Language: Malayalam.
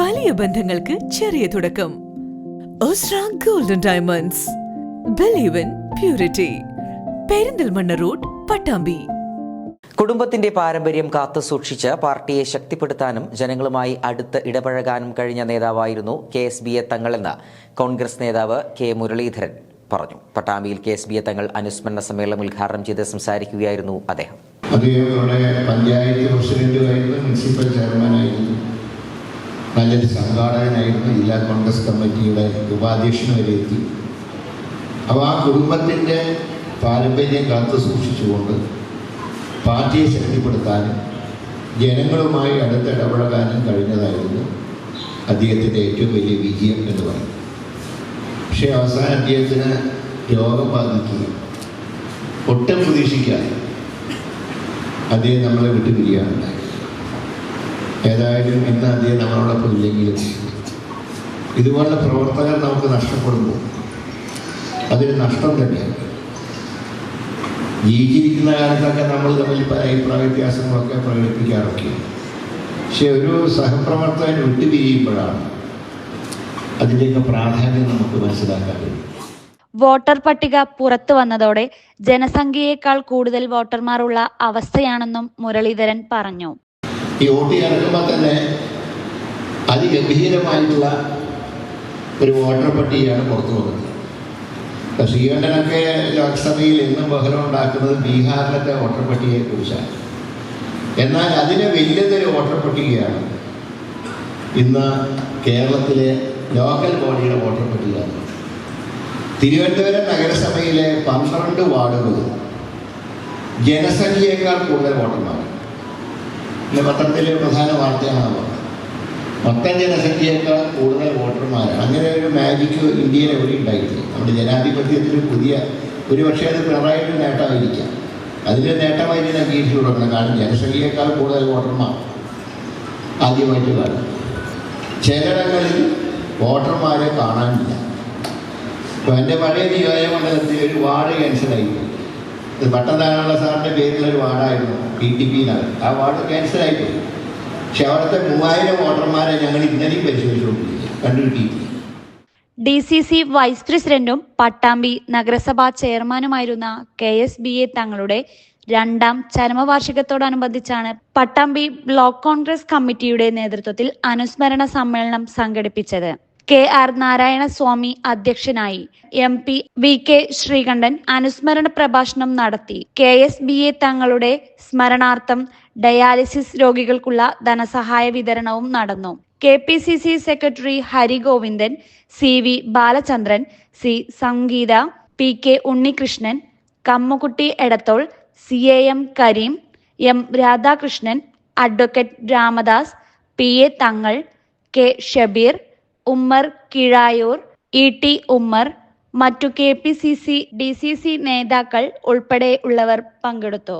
വലിയ ബന്ധങ്ങൾക്ക് ചെറിയ തുടക്കം. Osra golden diamonds believe in purity Perinthalmanna road Pattambi. കുടുംബത്തിന്റെ പാരമ്പര്യം കാത്തുസൂക്ഷിച്ച് പാർട്ടിയെ ശക്തിപ്പെടുത്താനും ജനങ്ങളുമായി അടുത്ത് ഇടപഴകാനും കഴിഞ്ഞ നേതാവായിരുന്നു കെ എസ് ബി എ തങ്ങളെന്ന് കോൺഗ്രസ് നേതാവ് കെ മുരളീധരൻ പറഞ്ഞു. പട്ടാമ്പിയിൽ K S B A Thangal അനുസ്മരണ സമ്മേളനം ഉദ്ഘാടനം ചെയ്ത് സംസാരിക്കുകയായിരുന്നു അദ്ദേഹം. അദ്ദേഹം പഞ്ചായത്ത് പ്രസിഡന്റുമായിരുന്നു മുനിസിപ്പൽ ചെയർമാനായിരുന്നു. നല്ലൊരു സംഘാടകനായിരുന്നു ജില്ലാ കോൺഗ്രസ് കമ്മിറ്റിയുടെ ഉപാധ്യക്ഷൻ വരെ എത്തി അപ്പോൾ ആ കുടുംബത്തിന്റെ പാരമ്പര്യം കാത്തു സൂക്ഷിച്ചുകൊണ്ട് പാർട്ടിയെ ശക്തിപ്പെടുത്താനും ജനങ്ങളുമായി അടുത്തിടപഴകാനും കഴിഞ്ഞതായിരുന്നു അദ്ദേഹത്തിന്റെ ഏറ്റവും വലിയ വിജയം എന്ന് പറയും പക്ഷേ അവസാനം അദ്ദേഹത്തിന് രോഗം ബാധിക്കുകയും ഒട്ടും പ്രതീക്ഷിക്കാതെ അദ്ദേഹം നമ്മളെ വിട്ടു പിരിയാനുണ്ടായി ഏതായാലും ഇന്ന് അധികം നമ്മളോടൊപ്പം ഇല്ലെങ്കിലും ഇതുപോലുള്ള പ്രവർത്തകർ നമുക്ക് നഷ്ടപ്പെടുമ്പോൾ അതൊരു നഷ്ടം തന്നെയാണ് ജീവിച്ചിരിക്കുന്ന കാലത്തൊക്കെ നമ്മൾ തമ്മിൽ പല അഭിപ്രായ വ്യത്യാസങ്ങളൊക്കെ പ്രകടിപ്പിക്കാറൊക്കെ. പക്ഷെ ഒരു സഹപ്രവർത്തകൻ വിട്ടുപിരിയുമ്പോഴാണ് അതിന്റെയൊക്കെ പ്രാധാന്യം നമുക്ക് മനസ്സിലാക്കാൻ കഴിയും വോട്ടർ പട്ടിക പുറത്തു വന്നതോടെ ജനസംഖ്യയേക്കാൾ കൂടുതൽ വോട്ടർമാരുള്ള അവസ്ഥയാണെന്നും മുരളീധരൻ പറഞ്ഞു. ഈ വോട്ട് ഇറക്കുമ്പോൾ തന്നെ അതിഗംഭീരമായിട്ടുള്ള ഒരു വോട്ടർ പട്ടികയാണ് പുറത്തു വന്നത്. ഇപ്പം ശ്രീകണ്ഠനൊക്കെ ലോക്സഭയിൽ എന്നും ബഹളം ഉണ്ടാക്കുന്നത് ബീഹാറിലത്തെ വോട്ടർ പട്ടികയെ കുറിച്ചാണ് എന്നാൽ അതിന് വലിയതൊരു വോട്ടർ പട്ടികയാണ് ഇന്ന് കേരളത്തിലെ ലോക്കൽ ബോഡിയുടെ വോട്ടർ പട്ടികയാണ് തിരുവനന്തപുരം നഗരസഭയിലെ പന്ത്രണ്ട് വാർഡുകൾ ജനസംഖ്യയേക്കാൾ കൂടുതൽ വോട്ടർമാർ. ഇന്ന് പത്രത്തിലെ പ്രധാന വാർത്തയാണ് മൊത്തം ജനസംഖ്യയേക്കാൾ കൂടുതൽ വോട്ടർമാരാണ്. അങ്ങനെ ഒരു മാജിക്ക് ഇന്ത്യയിൽ എവിടെ ഉണ്ടായിട്ടില്ല. നമ്മുടെ ജനാധിപത്യത്തിൽ പുതിയ ഒരു പക്ഷേ അത് പിണറായിട്ട് നേട്ടമായിരിക്കാം. അതിന്റെ നേട്ടമായി ഞാൻ വീട്ടിൽ കൊടുക്കണം കാരണം ജനസംഖ്യയേക്കാൾ കൂടുതൽ വോട്ടർമാർ ആദ്യമായിട്ട് കാണും. ചിലയിടങ്ങളിൽ വോട്ടർമാരെ കാണാനില്ല. ഇപ്പം എന്റെ പഴയ നിയോജക മണ്ഡലത്തിൽ ഒരു വാർഡ് ക്യാൻസലായി ഇത് പട്ടനാരായണ സാറിന്റെ പേരിലൊരു വാർഡായിരുന്നു പി ടി പിന്നാണ് ആ വാർഡ് ക്യാൻസലായി പോയി പക്ഷെ അവിടുത്തെ മൂവായിരം വോട്ടർമാരെ ഞങ്ങൾ ഇന്നലെയും പരിശോധിച്ചുകൊണ്ടിരിക്കുക കണ്ടുകിട്ടിയിട്ടില്ല ഡി സി സി വൈസ് പ്രസിഡന്റും പട്ടാമ്പി നഗരസഭാ ചെയർമാനുമായിരുന്ന കെ എസ് ബി എ തങ്ങളുടെ രണ്ടാം ചരമവാർഷികത്തോടനുബന്ധിച്ചാണ് പട്ടാമ്പി ബ്ലോക്ക് കോൺഗ്രസ് കമ്മിറ്റിയുടെ നേതൃത്വത്തിൽ അനുസ്മരണ സമ്മേളനം സംഘടിപ്പിച്ചത്. കെ ആർ നാരായണസ്വാമി അധ്യക്ഷനായി M P V K Sreekandan അനുസ്മരണ പ്രഭാഷണം നടത്തി. കെ എസ് ബി എ തങ്ങളുടെ സ്മരണാർത്ഥം ഡയാലിസിസ് രോഗികൾക്കുള്ള ധനസഹായ വിതരണവും നടന്നു. K P C C secretary Harigovindan C V Balachandran C Sangeetha P K Unnikrishnan Kammukutty Edathol C A M Kareem M Radhakrishnan advocate Ramadas P A Thangal K Shabeer Ummer Kizhayoor E T Ummer മറ്റു K P C C D C C നേതാക്കൾ ഉൾപ്പെടെയുള്ളവർ പങ്കെടുത്തു.